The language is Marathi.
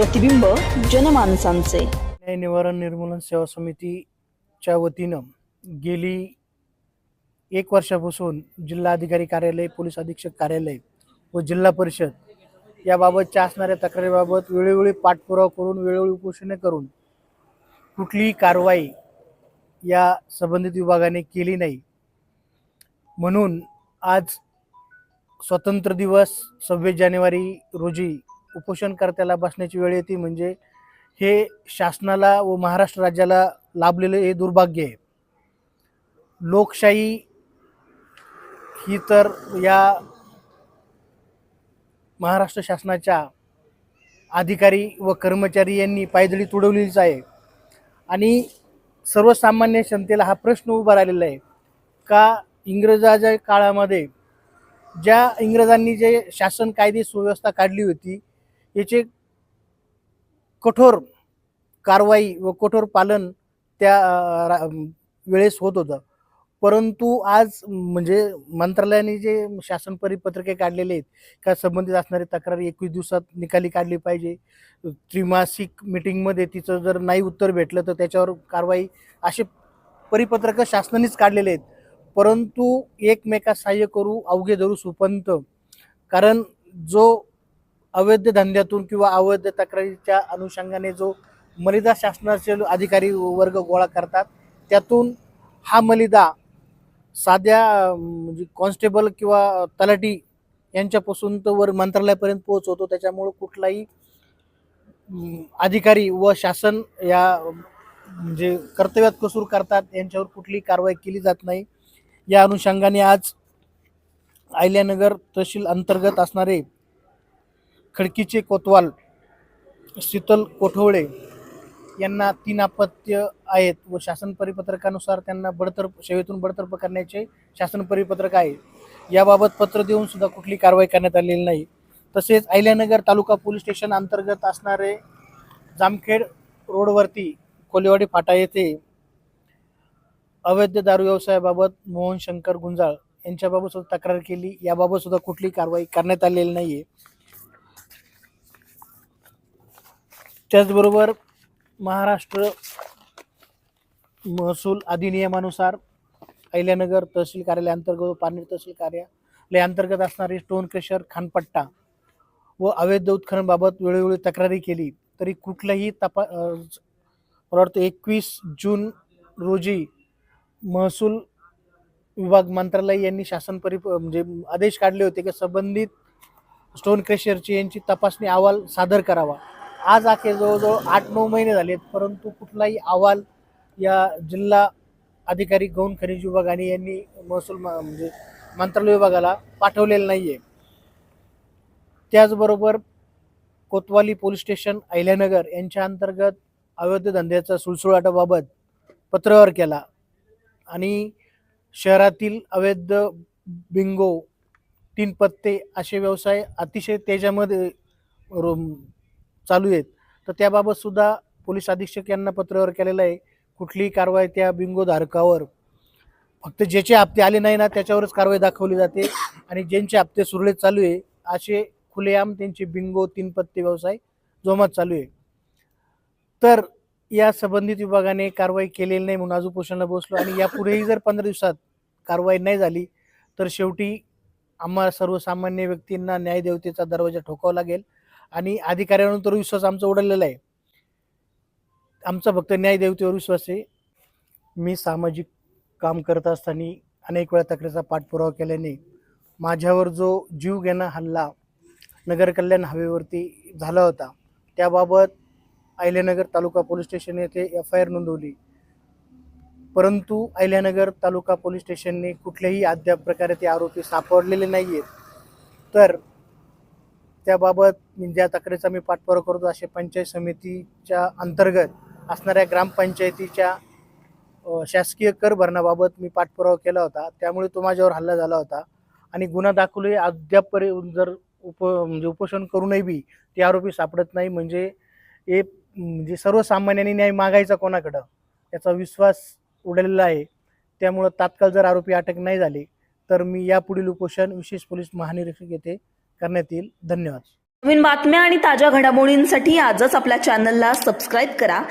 प्रतिबिंब जनमानसांचे. न्याय निवारण निर्मूलन सेवा समितीच्या वतीनं गेली एक वर्षापासून जिल्हाधिकारी कार्यालय पोलीस अधीक्षक कार्यालय व जिल्हा परिषद याबाबतच्या असणाऱ्या तक्रारीबाबत वेळोवेळी पाठपुरावा करून वेळोवेळी उपोषणे करून कुठलीही कारवाई या संबंधित विभागाने केली नाही. म्हणून आज स्वतंत्र दिवस सव्वीस जानेवारी रोजी उपोषणकर्त्याला बसण्याची वेळ येते म्हणजे हे शासनाला व महाराष्ट्र राज्याला लाभलेलं हे दुर्भाग्य आहे. लोकशाही ही तर या महाराष्ट्र शासनाच्या अधिकारी व कर्मचारी यांनी पायदळी तुडवलेलीच आहे. आणि सर्वसामान्य जनतेला हा प्रश्न उभा राहिलेला आहे. का इंग्रजाच्या काळामध्ये ज्या इंग्रजांनी जे शासन कायदे सुव्यवस्था काढली होती याचे कठोर कारवाई व कठोर पालन त्या रा- वेळेस होत होतं. परंतु आज म्हणजे मंत्रालयाने जे शासन परिपत्रके काढलेले आहेत का संबंधित असणारी तक्रारी एकवीस दिवसात निकाली काढली पाहिजे. त्रिमासिक मिटिंगमध्ये तिचं जर नाही उत्तर भेटलं तर त्याच्यावर कारवाई असे परिपत्रकं शासनानेच काढलेले आहेत. परंतु एकमेकास सहाय्य करू अवघे धरू सुपंत. कारण जो अवैध धंद्यातून किंवा अवैध तक्रारीच्या अनुषंगाने जो मलिदा शासनाचे अधिकारी वर्ग गोळा करतात त्यातून हा मलिदा साध्या म्हणजे कॉन्स्टेबल किंवा तलाठी यांच्यापासून तर वर मंत्रालयापर्यंत पोहोचवतो. त्याच्यामुळं कुठलाही अधिकारी व शासन या म्हणजे कर्तव्यात कसूर करतात यांच्यावर कुठलीही कारवाई केली जात नाही. या अनुषंगाने आज आयल्यानगर तहसील अंतर्गत असणारे खडकीचे कोतवाल शीतल कोठवळे यांना तीन अपत्य आहेत व शासन परिपत्रकानुसार त्यांना बडतर्फ सेवेतून बडतर्फ करण्याचे शासन परिपत्रक आहे. याबाबत पत्र देऊन सुद्धा कुठली कारवाई करण्यात आलेली नाही. तसेच अहिल्यानगर तालुका पोलीस स्टेशन अंतर्गत असणारे जामखेड रोडवरती कोलेवाडी फाटा येथे अवैध दारू व्यवसायाबाबत मोहन शंकर गुंजाळ यांच्याबाबत सुद्धा तक्रार केली. याबाबत सुद्धा कुठली कारवाई करण्यात आलेली नाही आहे त्याचबरोबर महाराष्ट्र महसूल अधिनियमानुसार अहिल्यानगर तहसील कार्यालय अंतर्गत व पारनेर तहसील कार्यालय अंतर्गत असणारे स्टोन क्रेशर खानपट्टा व अवैध उत्खननबाबत वेळोवेळी तक्रारी केली तरी कुठल्याही तपा मला वाटतं एकवीस जून रोजी महसूल विभाग मंत्रालय यांनी शासन परि म्हणजे आदेश काढले होते की संबंधित स्टोन क्रेशरची यांची तपासणी अहवाल सादर करावा. आज अखेर जवळजवळ आठ नऊ महिने झालेत परंतु कुठलाही अहवाल या जिल्हा अधिकारी गौण खनिज विभागाने यांनी महसूल म्हणजे मंत्रालय विभागाला पाठवलेलं नाही आहे त्याचबरोबर कोतवाली पोलीस स्टेशन अहिल्यानगर यांच्या अंतर्गत अवैध धंद्याचा सुळसुळाटाबाबत पत्रव्यवहार केला आणि शहरातील अवैध बिंगो तीन पत्ते असे व्यवसाय अतिशय त्याच्यामध्ये चालू आहेत. तर त्याबाबतसुद्धा पोलीस अधीक्षक यांना पत्रावर केलेलं आहे. कुठलीही कारवाई त्या बिंगोधारकावर. फक्त ज्याचे हप्ते आले नाही ना त्याच्यावरच कारवाई दाखवली जाते. आणि ज्यांचे हप्ते सुरळीत चालू आहे असे खुलेआम त्यांचे बिंगो तीन पत्ते व्यवसाय जोमात चालू आहे. तर या संबंधित विभागाने कारवाई केलेली नाही म्हणून आज उपोषणाला बसलो. आणि यापुढेही जर पंधरा दिवसात कारवाई नाही झाली तर शेवटी आम्हा सर्वसामान्य व्यक्तींना न्यायदेवतेचा दरवाजा ठोकावा लागेल. आणि अधिकाऱ्यांवर तर विश्वास आमचा उडलेला आहे. आमचा फक्त न्यायदेवतेवर विश्वास आहे. मी सामाजिक काम करत असताना अनेक वेळा तक्रारीचा पाठपुरावा केल्याने माझ्यावर जो जीव घेणा हल्ला नगर कल्याण हवेवरती झाला होता त्याबाबत अहिल्यानगर तालुका पोलीस स्टेशन येथे एफ आय आर नोंदवली. परंतु अहिल्यानगर तालुका पोलीस स्टेशनने कुठल्याही अद्याप प्रकारे ते आरोपी सापडलेले नाही आहेत तर त्याबाबत ज्या तक्रारीचा मी पाठपुरावा करतो. असे पंचायत समितीच्या अंतर्गत असणाऱ्या ग्रामपंचायतीच्या शासकीय कर भरण्याबाबत मी पाठपुरावा केला होता. त्यामुळे तो माझ्यावर हल्ला झाला होता. आणि गुन्हा दाखवले अद्यापपर्यंत जर उप म्हणजे उपोषण करूनही बी ते आरोपी सापडत नाही. म्हणजे हे म्हणजे सर्वसामान्यांनी न्याय मागायचा कोणाकडं? याचा विश्वास उडलेला आहे. त्यामुळं तात्काळ जर आरोपी अटक नाही झाले तर मी यापुढील उपोषण विशेष पोलीस महानिरीक्षक येथे करण्यात येईल. धन्यवाद. नवीन बातम्या आणि ताज्या घडामोडींसाठी आजच आपल्या चॅनलला सबस्क्राईब करा.